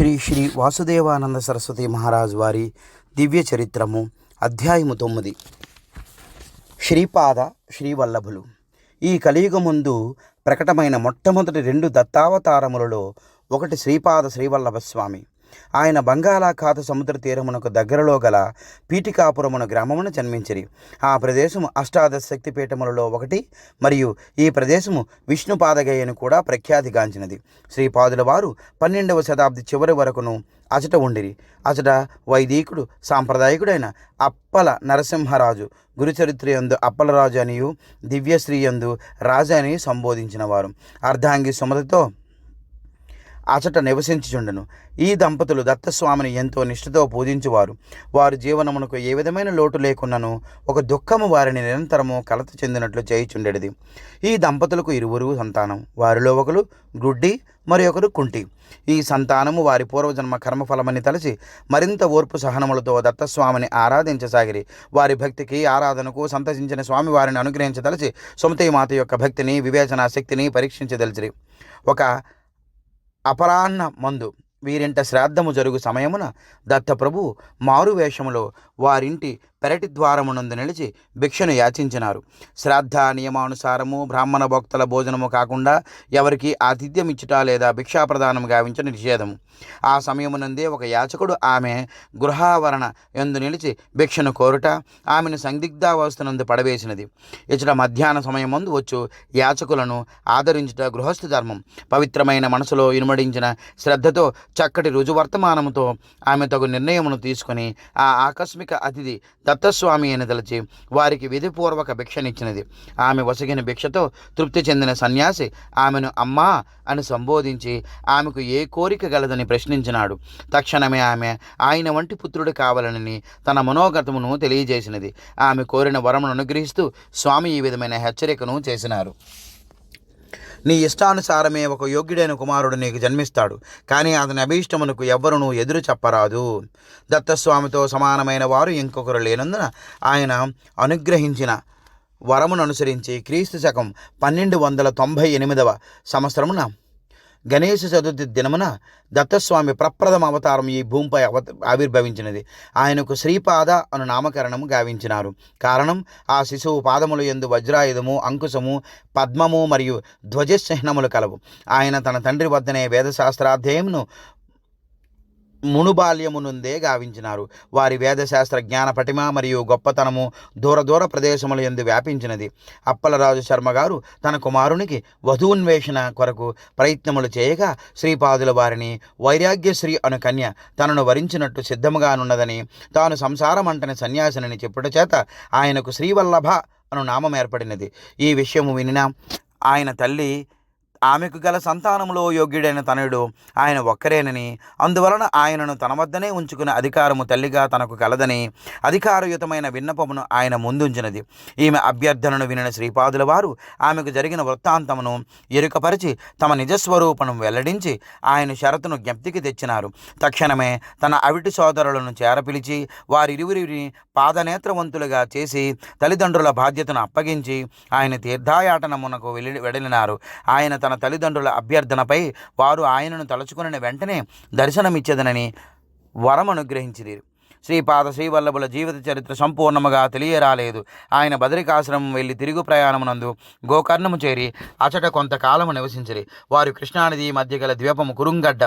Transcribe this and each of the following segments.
శ్రీ శ్రీ వాసుదేవానంద సరస్వతి మహారాజు వారి దివ్య చరిత్రము అధ్యాయము తొమ్మిది. శ్రీపాద శ్రీవల్లభులు. ఈ కలియుగముందు ప్రకటమైన మొట్టమొదటి రెండు దత్తావతారములలో ఒకటి శ్రీపాద శ్రీవల్లభ స్వామి ఆయన బంగాళాఖాత సముద్ర తీరమునకు దగ్గరలో గల పీఠికాపురమున గ్రామమున జన్మించిరి. ఆ ప్రదేశము అష్టాదశ శక్తిపీఠములలో ఒకటి మరియు ఈ ప్రదేశము విష్ణుపాదగయ్యను కూడా ప్రఖ్యాతిగాంచినది. శ్రీపాదుల వారు పన్నెండవ శతాబ్ది చివరి వరకును అచట ఉండిరి. అచట వైదికుడు సాంప్రదాయకుడైన అప్పల నరసింహరాజు గురుచరిత్రయందు అప్పలరాజు అనియు దివ్యశ్రీ యందు రాజు అని సంబోధించిన వారు అర్ధాంగి సుమతితో అచట నివసించుచుండెను. ఈ దంపతులు దత్తస్వామిని ఎంతో నిష్ఠతో పూజించువారు. వారు జీవనమునకు ఏ విధమైన లోటు లేకున్నను ఒక దుఃఖము వారిని నిరంతరము కలత చెందినట్లు చేయుచుండెడిది. ఈ దంపతులకు ఇరువురు సంతానం. వారిలో ఒకరు గుడ్డి మరి ఒకరు కుంటి. ఈ సంతానము వారి పూర్వజన్మ కర్మఫలమని తలచి మరింత ఓర్పు సహనములతో దత్తస్వామిని ఆరాధించసాగిరి. వారి భక్తికి ఆరాధనకు సంతసించిన స్వామి వారిని అనుగ్రహించదలిచి సుమతీమాత యొక్క భక్తిని వివేచన శక్తిని పరీక్షించదలిచిరి. ఒక అపరాహ్న మందు. వీరింట శ్రాద్ధము జరుగు సమయమున దత్తప్రభు మారు వేషములో వారింటి పెరటి ద్వారమునందు నిలిచి భిక్షను యాచించినారు. శ్రాద్ధ నియమానుసారము బ్రాహ్మణ భక్తుల భోజనము కాకుండా ఎవరికి ఆతిథ్యం ఇచ్చుట లేదా భిక్షాప్రదానం గావించిన నిషేధము. ఆ సమయమునందే ఒక యాచకుడు ఆమె గృహావరణ ఎందు నిలిచి భిక్షను కోరుట ఆమెను సందిగ్ధావస్థనందు పడవేసినది. ఇచ్చట మధ్యాహ్న సమయమందు వచ్చు యాచకులను ఆదరించుట గృహస్థ ధర్మం. పవిత్రమైన మనసులో ఇనుమడించిన శ్రద్ధతో చక్కటి రుజువర్తమానముతో ఆమె తగు నిర్ణయమును తీసుకొని ఆ ఆకస్మిక అతిథి దత్తస్వామి అని తలచి వారికి విధిపూర్వక భిక్షనిచ్చినది. ఆమె వసగిన భిక్షతో తృప్తి చెందిన సన్యాసి ఆమెను అమ్మా అని సంబోధించి ఆమెకు ఏ కోరిక గలదని ప్రశ్నించినాడు. తక్షణమే ఆమె ఆయన వంటి పుత్రుడు కావాలని తన మనోగతమును తెలియజేసినది. ఆమె కోరిన వరమును అనుగ్రహిస్తూ స్వామి ఈ విధమైన హెచ్చరికను చేసినారు. నీ ఇష్టానుసారమే ఒక యోగ్యుడైన కుమారుడు నీకు జన్మిస్తాడు కానీ అతని అభీష్టమునకు ఎవ్వరును ఎదురు చెప్పరాదు. దత్తస్వామితో సమానమైన వారు ఇంకొకరు లేనందున ఆయన అనుగ్రహించిన వరమును అనుసరించి క్రీస్తు శకం పన్నెండు వందల తొంభై ఎనిమిదవ సంవత్సరమున గణేష చతుర్థి దినమున దత్తస్వామి ప్రప్రథమ అవతారం ఈ భూమిపై అవ ఆవిర్భవించినది. ఆయనకు శ్రీపాద అను నామకరణము గావించినారు. కారణం ఆ శిశువు పాదములు ఎందు వజ్రాయుధము అంకుశము పద్మము మరియు ధ్వజ చిహ్నములు కలవు. ఆయన తన తండ్రి వద్దనే వేదశాస్త్రాధ్యాయమును మునుబాల్యము నుందే గావించినారు. వారి వేదశాస్త్ర జ్ఞాన పటిమ మరియు గొప్పతనము దూర దూర ప్రదేశముల ఎందు వ్యాపించినది. అప్పలరాజు శర్మ గారు తన కుమారునికి వధూన్వేషణ కొరకు ప్రయత్నములు చేయగా శ్రీపాదుల వారిని వైరాగ్యశ్రీ అను కన్య తనను వరించినట్టు సిద్ధముగానున్నదని తాను సంసారమంటని సన్యాసిని చెప్పుట చేత ఆయనకు శ్రీవల్లభ అను నామం ఏర్పడినది. ఈ విషయము వినిన ఆయన తల్లి ఆమెకు గల సంతానములో యోగ్యుడైన తనయుడు ఆయన ఒక్కరేనని. అందువలన ఆయనను తన వద్దనే ఉంచుకునే అధికారము తల్లిగా తనకు కలదని అధికారయుతమైన విన్నపమును ఆయన ముందుంచినది. ఈమె అభ్యర్థనను వినిన శ్రీపాదుల వారు ఆమెకు జరిగిన వృత్తాంతమును ఎరుకపరిచి తమ నిజస్వరూపను వెల్లడించి ఆయన షరతును జ్ఞప్తికి తెచ్చినారు. తక్షణమే తన అవిటి సోదరులను చేరపిలిచి వారిరువురిని పాదనేత్రవంతులుగా చేసి తల్లిదండ్రుల బాధ్యతను అప్పగించి ఆయన తీర్థాయాటనమునకు వెళ్ళి వెడలినారు. ఆయన తన తన తల్లిదండ్రుల అభ్యర్థనపై వారు ఆయనను తలుచుకుని వెంటనే దర్శనమిచ్చేదనని వరం అనుగ్రహించిరి. శ్రీపాద శ్రీవల్లభుల జీవిత చరిత్ర సంపూర్ణముగా తెలియరాలేదు. ఆయన బదరికాశ్రమం వెళ్ళి తిరుగు ప్రయాణమునందు గోకర్ణము చేరి అచట కొంతకాలము నివసించిరి. వారు కృష్ణానది మధ్య గల ద్వీపము కురుంగడ్డ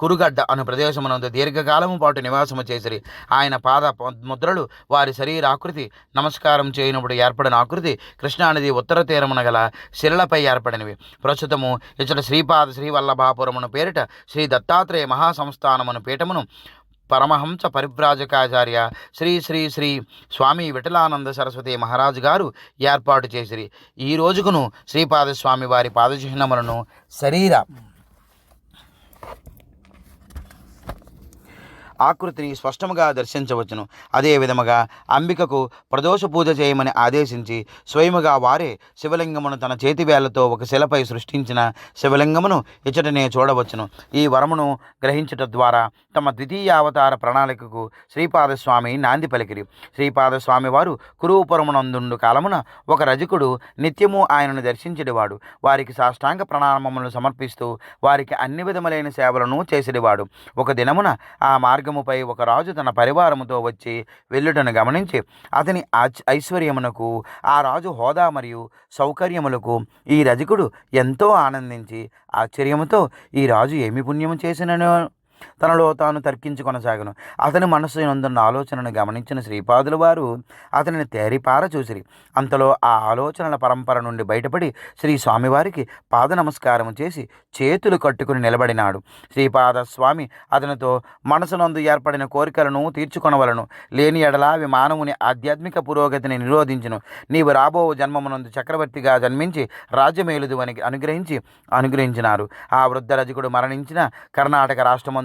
కురుగడ్డ అను ప్రదేశమునందు దీర్ఘకాలము పాటు నివాసము చేసిరి. ఆయన పాద ముద్రలు వారి శరీరాకృతి నమస్కారం చేయనప్పుడు ఏర్పడిన ఆకృతి కృష్ణానది ఉత్తర తీరమున గల శిలలపై ఏర్పడినవి. ప్రస్తుతము ఇచ్చట శ్రీపాద శ్రీవల్లభాపురమును పేరిట శ్రీ దత్తాత్రేయ మహాసంస్థానమును పీఠమును పరమహంస పరివ్రాజకాచార్య శ్రీ శ్రీ శ్రీ స్వామి విఠలానంద సరస్వతి మహారాజు గారు ఏర్పాటు చేసిరి. ఈ రోజుకును శ్రీపాద స్వామి వారి పాదచిహ్నములను శరీర ఆకృతిని స్పష్టముగా దర్శించవచ్చును. అదే విధముగా అంబికకు ప్రదోష పూజ చేయమని ఆదేశించి స్వయముగా వారే శివలింగమును తన చేతి వేళ్ళతో ఒక శిలపై సృష్టించిన శివలింగమును ఇచ్చటనే చూడవచ్చును. ఈ వరమును గ్రహించట ద్వారా తమ ద్వితీయ అవతార ప్రణాళికకు శ్రీపాదస్వామి నాంది పలికిరి. శ్రీపాదస్వామి వారు కురూపురమునందుండు కాలమున ఒక రజకుడు నిత్యము ఆయనను దర్శించేవాడు వారికి సాష్టాంగ ప్రణామములను సమర్పిస్తూ వారికి అన్ని విధములైన సేవలను చేసేవాడు ఒక దినమున ఆ మార్గం మార్గముపై ఒక రాజు తన పరివారముతో వచ్చి వెళ్ళుటను గమనించి అతని ఆచ్- ఐశ్వర్యమునకు ఆ రాజు హోదా మరియు సౌకర్యములకు ఈ రజకుడు ఎంతో ఆనందించి ఆశ్చర్యముతో ఈ రాజు ఏమి పుణ్యము చేసినను? తనలో తాను తర్కించి కొనసాగను. అతని మనస్సు నందున్న ఆలోచనను గమనించిన శ్రీపాదుల వారు అతనిని తేరిపార చూసిరి. అంతలో ఆ ఆలోచనల పరంపర నుండి బయటపడి శ్రీ స్వామివారికి పాద నమస్కారం చేసి చేతులు కట్టుకుని నిలబడినాడు. శ్రీపాద స్వామి అతనితో మనసునందు ఏర్పడిన కోరికలను తీర్చుకొనవలను. లేని ఎడల అవి మానవుని ఆధ్యాత్మిక పురోగతిని నిరోధించును. నీవు రాబో జన్మమునందు చక్రవర్తిగా జన్మించి రాజ్యమేలుదు అని అనుగ్రహించి అనుగ్రహించినారు. ఆ వృద్ధ రజకుడు మరణించిన కర్ణాటక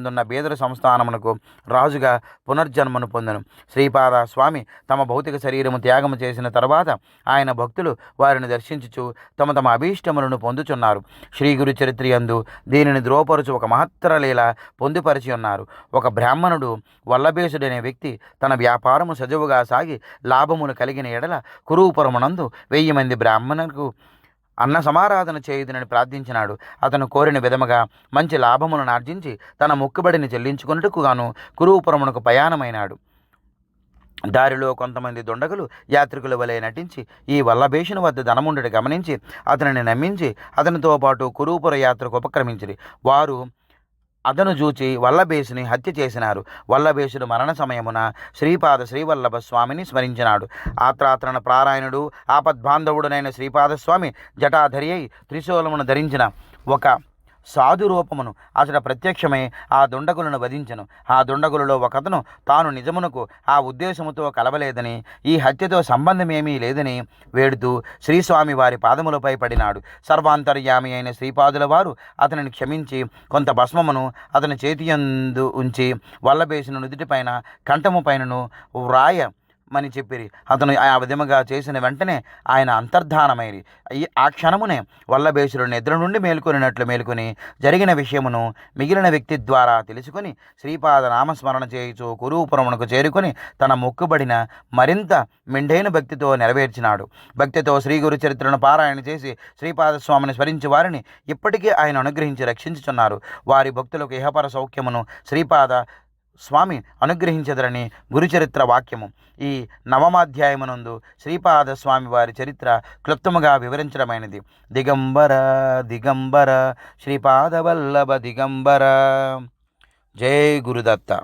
నందున్న బీదర సంస్థానమునకు రాజుగా పునర్జన్మను పొందను. శ్రీపాద స్వామి తమ భౌతిక శరీరము త్యాగము చేసిన తర్వాత ఆయన భక్తులు వారిని దర్శించుచు తమ తమ అభీష్టములను పొందుచున్నారు. శ్రీ గురు చరిత్రయందు దీనిని ద్రోపరుచు ఒక మహత్తర లీల పొందుపరిచి ఉన్నారు. ఒక బ్రాహ్మణుడు వల్లభేశుడనే వ్యక్తి తన వ్యాపారము సజవుగా సాగి లాభములు కలిగిన ఎడల కురూపురమునందు వెయ్యి మంది బ్రాహ్మణులకు అన్న సమారాధన చేయుదునని ప్రార్థించినాడు. అతను కోరిన విధముగా మంచి లాభములను ఆర్జించి తన మొక్కుబడిని చెల్లించుకున్నట్టుకు గాను కురువుపురమునకు ప్రయాణమైనాడు. దారిలో కొంతమంది దుండగులు యాత్రికుల వలె నటించి ఈ వల్లభేషుని వద్ద ధనముండటి గమనించి అతనిని నమ్మించి అతనితో పాటు కురువుపుర యాత్రకు ఉపక్రమించిరి. వారు అతను చూచి వల్లభేషుని హత్య చేసినారు. వల్లభేసుడు మరణ సమయమున శ్రీపాద శ్రీవల్లభ స్వామిని స్మరించినాడు. ఆత్రాత్రణ ప్రారాయణుడు ఆపద్బాంధవుడునైన శ్రీపాద స్వామి జటాధరి అయి త్రిశూలమును ధరించిన ఒక సాధు రూపమును అతడు ప్రత్యక్షమై ఆ దుండగులను వధించను. ఆ దుండగులలో ఒకతను తాను నిజమునకు ఆ ఉద్దేశముతో కలవలేదని ఈ హత్యతో సంబంధమేమీ లేదని వేడుతూ శ్రీస్వామి వారి పాదములపై పడినాడు. సర్వాంతర్యామి అయిన శ్రీపాదుల వారు అతనిని క్షమించి కొంత భస్మమును అతని చేతియందు ఉంచి వల్లబేసిన నుదుటిపైన కంఠము పైనను వ్రాయ మని చెప్పిరి. అతను ఆ విధముగా చేసిన వెంటనే ఆయన అంతర్ధానమైరి. ఆ క్షణమునే వల్లభేశ్వరుడు నిద్ర నుండి మేల్కొనినట్లు మేల్కొని జరిగిన విషయమును మిగిలిన వ్యక్తి ద్వారా తెలుసుకుని శ్రీపాద నామస్మరణ చేయుచు కురుపురమునకు చేరుకొని తన మొక్కుబడిన మరింత మెండైన భక్తితో నెరవేర్చినాడు. భక్తితో శ్రీ గురు చరిత్రను పారాయణ చేసి శ్రీపాద స్వామిని స్మరించి వారిని ఇప్పటికీ ఆయన అనుగ్రహించి రక్షించుచున్నారు. వారి భక్తులకు ఇహపర సౌఖ్యమును శ్రీపాద స్వామి అనుగ్రహించదరని గురుచరిత్ర వాక్యము. ఈ నవమాధ్యాయమునందు శ్రీపాద స్వామి వారి చరిత్ర క్లుప్తముగా వివరించడమైనది. దిగంబర దిగంబర శ్రీపాదవల్లభ దిగంబర. జై గురుదత్త.